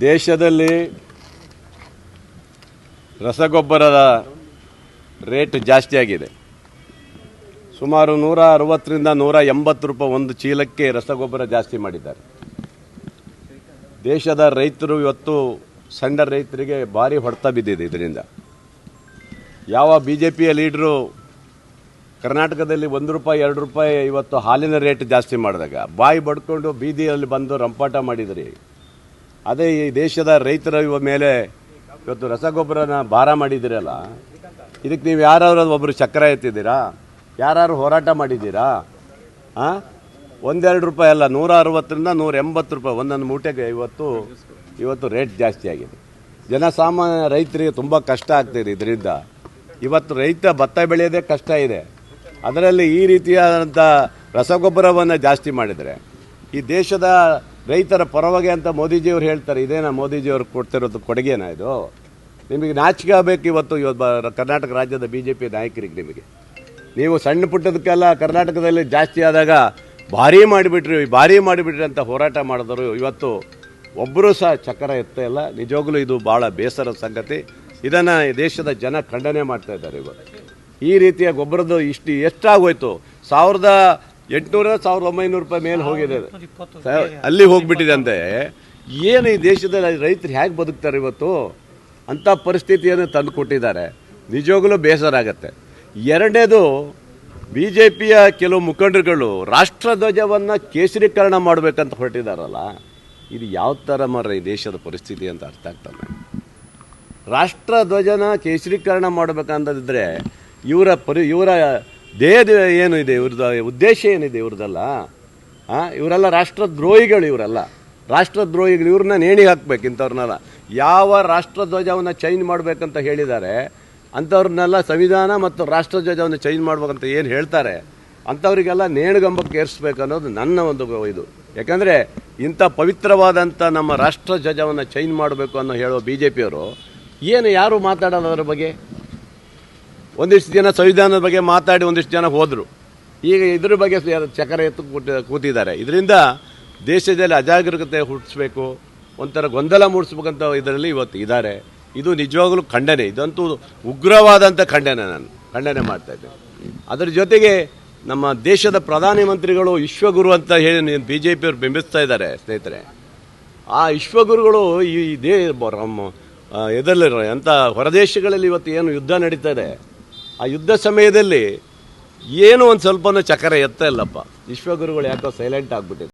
ದೇಶದಲ್ಲಿ ರಸಗೊಬ್ಬರದ ರೇಟ್ ಜಾಸ್ತಿ ಆಗಿದೆ. ಸುಮಾರು ನೂರ ಅರವತ್ತರಿಂದ ನೂರ ಎಂಬತ್ತು ರೂಪಾಯಿ ಒಂದು ಚೀಲಕ್ಕೆ ರಸಗೊಬ್ಬರ ಜಾಸ್ತಿ ಮಾಡಿದ್ದಾರೆ. ದೇಶದ ರೈತರು ಇವತ್ತು ಸಣ್ಣ ರೈತರಿಗೆ ಭಾರಿ ಹೊಡೆತ ಬಿದ್ದಿದೆ ಇದರಿಂದ. ಯಾವ ಬಿ ಜೆ ಪಿಯ ಲೀಡ್ರು ಕರ್ನಾಟಕದಲ್ಲಿ ಒಂದು ರೂಪಾಯಿ, ಎರಡು ರೂಪಾಯಿ ಇವತ್ತು ಹಾಲಿನ ರೇಟ್ ಜಾಸ್ತಿ ಮಾಡಿದಾಗ, ಬಾಯಿ ಬಡ್ಕೊಂಡು ಬೀದಿಯಲ್ಲಿ ಬಂದು ರಂಪಾಟ ಮಾಡಿದ್ರಿ ಅದೇ ಈ ದೇಶದ ರೈತರ ಇವ ಮೇಲೆ ಇವತ್ತು ರಸಗೊಬ್ಬರನ ಭಾರ ಮಾಡಿದ್ದೀರಲ್ಲ ಇದಕ್ಕೆ ನೀವು ಯಾರಾದ್ರೂ ಒಬ್ಬರು ಚಕ್ರ ಎತ್ತಿದ್ದೀರಾ? ಯಾರು ಹೋರಾಟ ಮಾಡಿದ್ದೀರಾ? ಹಾಂ ಒಂದೆರಡು ರೂಪಾಯಿ ಅಲ್ಲ, ನೂರ ಅರವತ್ತರಿಂದ ನೂರ ಎಂಬತ್ತು ರೂಪಾಯಿ ಒಂದೊಂದು ಮೂಟೆಗೆ ಇವತ್ತು ಇವತ್ತು ರೇಟ್ ಜಾಸ್ತಿ ಆಗಿದೆ. ಜನಸಾಮಾನ್ಯ ರೈತರಿಗೆ ತುಂಬ ಕಷ್ಟ ಆಗ್ತಿದೆ ಇದರಿಂದ. ಇವತ್ತು ರೈತ ಭತ್ತ ಬೆಳೆಯೋದೇ ಕಷ್ಟ ಇದೆ. ಅದರಲ್ಲಿ ಈ ರೀತಿಯಾದಂಥ ರಸಗೊಬ್ಬರವನ್ನು ಜಾಸ್ತಿ ಮಾಡಿದರೆ, ಈ ದೇಶದ ರೈತರ ಪರವಾಗಿ ಅಂತ ಮೋದಿಜಿಯವರು ಹೇಳ್ತಾರೆ, ಇದೇನಾ ಮೋದಿಜಿಯವರು ಕೊಡ್ತಿರೋದು ಕೊಡುಗೆನಾ ಇದು? ನಿಮಗೆ ನಾಚಿಕೆ ಆಗಬೇಕು ಇವತ್ತು ಇವತ್ತು ಕರ್ನಾಟಕ ರಾಜ್ಯದ ಬಿ ಜೆ ಪಿ ನಾಯಕರಿಗೆ ನಿಮಗೆ. ನೀವು ಸಣ್ಣ ಪುಟ್ಟದಕ್ಕೆಲ್ಲ ಕರ್ನಾಟಕದಲ್ಲಿ ಜಾಸ್ತಿ ಆದಾಗ ಭಾರಿ ಮಾಡಿಬಿಟ್ರಿ ಭಾರಿ ಮಾಡಿಬಿಟ್ರಿ ಅಂತ ಹೋರಾಟ ಮಾಡಿದ್ರು ಇವತ್ತು ಒಬ್ಬರೂ ಸಹ ಚಕ್ರ ಎತ್ತ ಇಲ್ಲ. ನಿಜವಾಗ್ಲೂ ಇದು ಭಾಳ ಬೇಸರದ ಸಂಗತಿ. ಇದನ್ನು ದೇಶದ ಜನ ಖಂಡನೆ ಮಾಡ್ತಾ ಇದ್ದಾರೆ ಇವತ್ತು ಈ ರೀತಿಯ ಗೊಬ್ಬರದ ಇಷ್ಟು ಎಷ್ಟಾಗೋಯ್ತು? ಸಾವಿರದ ಎಂಟುನೂರ ಸಾವಿರದ ಒಂಬೈನೂರು ರೂಪಾಯಿ ಮೇಲೆ ಹೋಗಿದೆ. ಅಲ್ಲಿ ಹೋಗ್ಬಿಟ್ಟಿದೆ ಅಂತೆ ಏನು ಈ ದೇಶದ ರೈತರು ಹೇಗೆ ಬದುಕ್ತಾರೆ ಇವತ್ತು? ಅಂಥ ಪರಿಸ್ಥಿತಿಯನ್ನು ತಂದು ಕೊಟ್ಟಿದ್ದಾರೆ. ನಿಜವಾಗಲೂ ಬೇಸರ ಆಗತ್ತೆ. ಎರಡನೇದು ಬಿ ಜೆ ಪಿಯ ಕೆಲವು ಮುಖಂಡರುಗಳು ರಾಷ್ಟ್ರಧ್ವಜವನ್ನು ಕೇಸರೀಕರಣ ಮಾಡಬೇಕಂತ ಹೊರಟಿದಾರಲ್ಲ ಇದು ಯಾವ ಥರ ಮರ ಈ ದೇಶದ ಪರಿಸ್ಥಿತಿ ಅಂತ ಅರ್ಥ ಆಗ್ತದೆ ರಾಷ್ಟ್ರಧ್ವಜನ ಕೇಸರೀಕರಣ ಮಾಡಬೇಕಂತಂದ್ರೆ ಇವರ ಪರಿ ಇವರ ದೇಹದ ಏನು ಇದೆ, ಇವ್ರದ್ದು ಉದ್ದೇಶ ಏನಿದೆ, ಇವ್ರದ್ದಲ್ಲ? ಹಾಂ ಇವರೆಲ್ಲ ರಾಷ್ಟ್ರದ್ರೋಹಿಗಳು ಇವರೆಲ್ಲ. ರಾಷ್ಟ್ರದ್ರೋಹಿಗಳು ಇವ್ರನ್ನ ನೇಣಿಗೆ ಹಾಕ್ಬೇಕು ಇಂಥವ್ರನ್ನೆಲ್ಲ. ಯಾವ ರಾಷ್ಟ್ರಧ್ವಜವನ್ನು ಚೇಂಜ್ ಮಾಡಬೇಕಂತ ಹೇಳಿದ್ದಾರೆ ಅಂಥವ್ರನ್ನೆಲ್ಲ ಸಂವಿಧಾನ ಮತ್ತು ರಾಷ್ಟ್ರಧ್ವಜವನ್ನು ಚೇಂಜ್ ಮಾಡ್ಬೇಕಂತ ಏನು ಹೇಳ್ತಾರೆ, ಅಂಥವರಿಗೆಲ್ಲ ನೇಣುಗಂಬಕ್ಕೆ ಏರಿಸ್ಬೇಕು ಅನ್ನೋದು ನನ್ನ ಒಂದು ಇದು. ಯಾಕಂದರೆ ಇಂಥ ಪವಿತ್ರವಾದಂಥ ನಮ್ಮ ರಾಷ್ಟ್ರಧ್ವಜವನ್ನು ಚೇಂಜ್ ಮಾಡಬೇಕು ಅನ್ನೋ ಹೇಳೋ ಬಿ ಜೆ ಪಿಯವರು ಏನು ಯಾರು ಮಾತಾಡೋದು ಅದರ ಬಗ್ಗೆ? ಒಂದಿಷ್ಟು ಜನ ಸಂವಿಧಾನದ ಬಗ್ಗೆ ಮಾತಾಡಿ ಒಂದಿಷ್ಟು ಜನ ಹೋದರು. ಈಗ ಇದ್ರ ಬಗ್ಗೆ ಚಕರ ಎತ್ತು ಕೂತಿ- ಕೂತಿದ್ದಾರೆ. ಇದರಿಂದ ದೇಶದಲ್ಲಿ ಅಜಾಗರೂಕತೆ ಹುಟ್ಟಿಸ್ಬೇಕು, ಒಂಥರ ಗೊಂದಲ ಮೂಡಿಸ್ಬೇಕಂತ ಇದರಲ್ಲಿ ಇವತ್ತು ಇದ್ದಾರೆ. ಇದು ನಿಜವಾಗಲೂ ಖಂಡನೆ. ಇದಂತೂ ಉಗ್ರವಾದಂಥ ಖಂಡನೆ ನಾನು. ಖಂಡನೆ ಮಾಡ್ತಾ ಇದ್ದೆ ಅದರ ಜೊತೆಗೆ ನಮ್ಮ ದೇಶದ ಪ್ರಧಾನಮಂತ್ರಿಗಳು ವಿಶ್ವಗುರು ಅಂತ ಹೇಳಿ ಬಿ ಜೆ ಪಿಯವರು ಬಿಂಬಿಸ್ತಾ ಇದ್ದಾರೆ, ಸ್ನೇಹಿತರೆ. ಆ ವಿಶ್ವಗುರುಗಳು ಈ ದೇ ಇದರಲ್ಲಿ ಅಂತ ಹೊರದೇಶಗಳಲ್ಲಿ ಇವತ್ತು ಏನು ಯುದ್ಧ ನಡೀತಾ ಇದೆ ಆ ಯುದ್ಧ ಸಮಯದಲ್ಲಿ ಏನು ಒಂದು ಸ್ವಲ್ಪನೂ ಚಕರ ಎತ್ತ ಇಲ್ಲಪ್ಪ. ವಿಶ್ವಗುರುಗಳು ಯಾಕೋ ಸೈಲೆಂಟ್ ಆಗ್ಬಿಟ್ಟಿದೆ